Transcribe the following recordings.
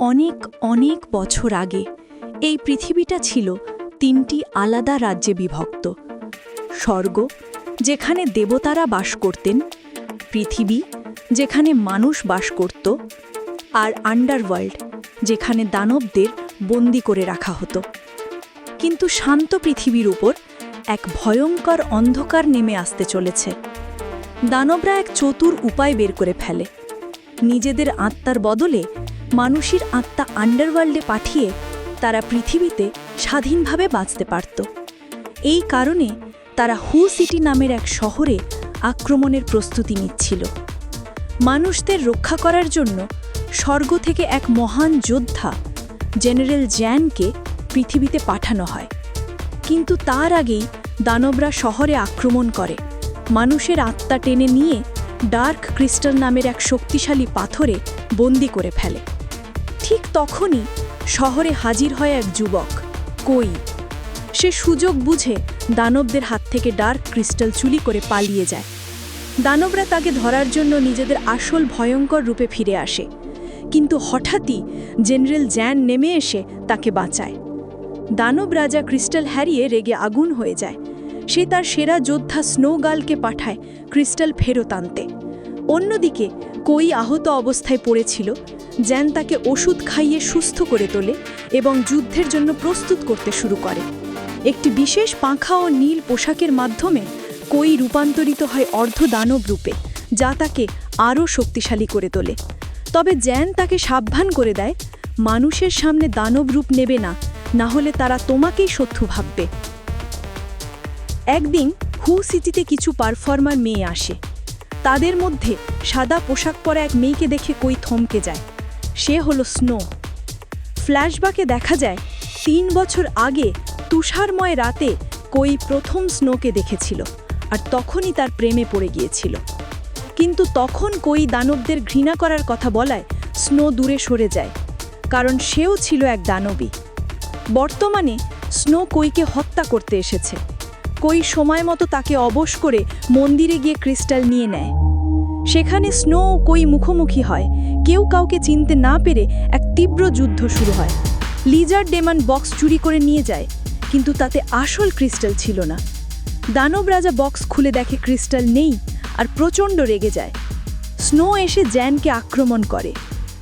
অনেক অনেক বছর আগে এই পৃথিবীটা ছিল তিনটি আলাদা রাজ্যে বিভক্ত। স্বর্গ, যেখানে দেবতারা বাস করতেন, পৃথিবী, যেখানে মানুষ বাস করত, আর আন্ডারওয়ার্ল্ড যেখানে দানবদের বন্দি করে রাখা হতো। কিন্তু শান্ত পৃথিবীর উপর এক ভয়ঙ্কর অন্ধকার নেমে আসতে চলেছে। দানবরা এক চতুর উপায় বের করে ফেলে। নিজেদের আত্মার বদলে মানুষের আত্মা আন্ডারওয়ার্ল্ডে পাঠিয়ে তারা পৃথিবীতে স্বাধীনভাবে বাঁচতে পারত। এই কারণে তারা হু সিটি নামের এক শহরে আক্রমণের প্রস্তুতি নিচ্ছিল। মানুষদের রক্ষা করার জন্য স্বর্গ থেকে এক মহান যোদ্ধা, জেনারেল জ্যানকে পৃথিবীতে পাঠানো হয়। কিন্তু তার আগেই দানবরা শহরে আক্রমণ করে। মানুষের আত্মা টেনে নিয়ে ডার্ক ক্রিস্টাল নামের এক শক্তিশালী পাথরে বন্দি করে ফেলে। তখনই শহরে হাজির হয় এক যুবক। কই? সে সুযোগ বুঝে দানবদের হাত থেকে ডার্ক ক্রিস্টাল চুলি করে পালিয়ে যায়। দানবরা তাকে ধরার জন্য নিজেদের আসল ভয়ঙ্কর রূপে ফিরে আসে। কিন্তু হঠাৎই জেনারেল জ্যান নেমে এসে তাকে বাঁচায়। দানব রাজা ক্রিস্টাল হারিয়ে রেগে আগুন হয়ে যায়। সে তার সেরা যোদ্ধা স্নোগালকে পাঠায় ক্রিস্টাল ফেরত আনতে। অন্যদিকে কই আহত অবস্থায় পড়েছিল, জ্যান তাকে ওষুধ খাইয়ে সুস্থ করে তোলে এবং যুদ্ধের জন্য প্রস্তুত করতে শুরু করে। একটি বিশেষ পাখা ও নীল পোশাকের মাধ্যমে কই রূপান্তরিত হয় অর্ধ দানব রূপে, যা তাকে আরও শক্তিশালী করে তোলে। তবে জ্যান তাকে সাবধান করে দেয়, মানুষের সামনে দানব রূপ নেবে না না হলে তারা তোমাকেই শত্রু ভাববে। একদিন হু সিটিতে কিছু পারফর্মার মেয়ে আসে। তাদের মধ্যে সাদা পোশাক পরা এক মেয়েকে দেখে কই থমকে যায়। সে হলো স্নো। ফ্ল্যাশব্যাকে দেখা যায়, তিন বছর আগে তুষারময় রাতে কই প্রথম স্নোকে দেখেছিল আর তখনই তার প্রেমে পড়ে গিয়েছিল। কিন্তু তখন কই দানবদের ঘৃণা করার কথা বলায় স্নো দূরে সরে যায়, কারণ সেও ছিল এক দানবী। বর্তমানে স্নো কইকে হত্যা করতে এসেছে। কই সময় মতো তাকে অবশ করে মন্দিরে গিয়ে ক্রিস্টাল নিয়ে নেয়। সেখানে স্নো কই মুখোমুখি হয়। কেউ কাউকে চিনতে না পেরে এক তীব্র যুদ্ধ শুরু হয়। লিজার ডেমান বক্স চুরি করে নিয়ে যায়, কিন্তু তাতে আসল ক্রিস্টাল ছিল না। দানব রাজা বক্স খুলে দেখে ক্রিস্টাল নেই আর প্রচণ্ড রেগে যায়। স্নো এসে জ্যানকে আক্রমণ করে,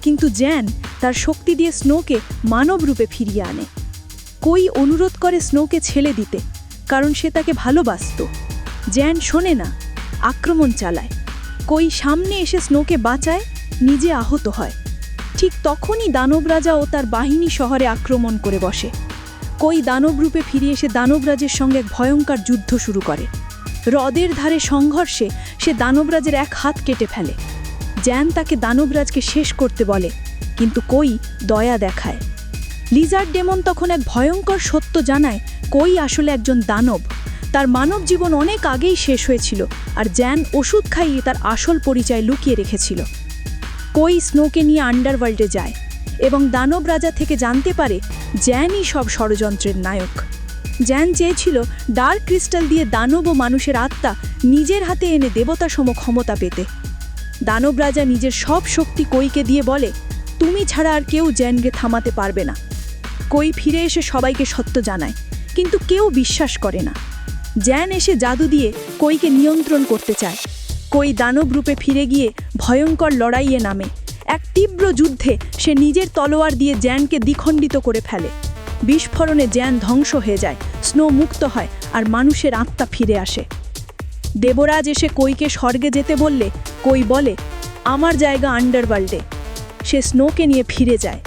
কিন্তু জ্যান তার শক্তি দিয়ে স্নোকে মানব রূপে ফিরিয়ে আনে। কই অনুরোধ করে স্নোকে ছেলে দিতে কারণ সে তাকে ভালোবাসত। জ্যান শোনে না, আক্রমণ চালায়। কই সামনে এসে স্নোকে বাঁচায়, নিজে আহত হয়। ঠিক তখনই দানব রাজা ও তার বাহিনী শহরে আক্রমণ করে বসে। কই দানব রূপে ফিরে এসে দানবরাজের সঙ্গে ভয়ঙ্কর যুদ্ধ শুরু করে। হ্রদের ধারে সংঘর্ষে সে দানবরাজের এক হাত কেটে ফেলে। জ্যান তাকে দানবরাজকে শেষ করতে বলে, কিন্তু কই দয়া দেখায়। লিজার্ড ডেমন তখন এক ভয়ঙ্কর সত্য জানায় কই আসলে একজন দানব? তার মানব জীবন অনেক আগেই শেষ হয়েছিল আর জ্যান ওষুধ খাইয়ে তার আসল পরিচয় লুকিয়ে রেখেছিল। কই স্নোকে নিয়ে আন্ডারওয়ার্ল্ডে যায় এবং দানব রাজা থেকে জানতে পারে জ্যানই সব ষড়যন্ত্রের নায়ক। জ্যান চেয়েছিল ডার্ক ক্রিস্টাল দিয়ে দানব ও মানুষের আত্মা নিজের হাতে এনে দেবতা সম ক্ষমতা পেতে। দানব রাজা নিজের সব শক্তি কইকে দিয়ে বলে, তুমি ছাড়া আর কেউ জ্যানকে থামাতে পারবে না। কই ফিরে এসে সবাইকে সত্য জানায়। কিন্তু কেউ বিশ্বাস করে না। জ্যান এসে জাদু দিয়ে কইকে নিয়ন্ত্রণ করতে চায়। কই দানব রূপে ফিরে গিয়ে ভয়ঙ্কর লড়াইয়ে নামে। এক তীব্র যুদ্ধে সে নিজের তলোয়ার দিয়ে জ্যানকে দ্বিখণ্ডিত করে ফেলে। বিস্ফোরণে জ্যান ধ্বংস হয়ে যায়, স্নো মুক্ত হয় আর মানুষের আত্মা ফিরে আসে। দেবরাজ এসে কইকে স্বর্গে যেতে বললে, কই বলে, আমার জায়গা আন্ডারওয়ার্ল্ডে সে স্নোকে নিয়ে ফিরে যায়।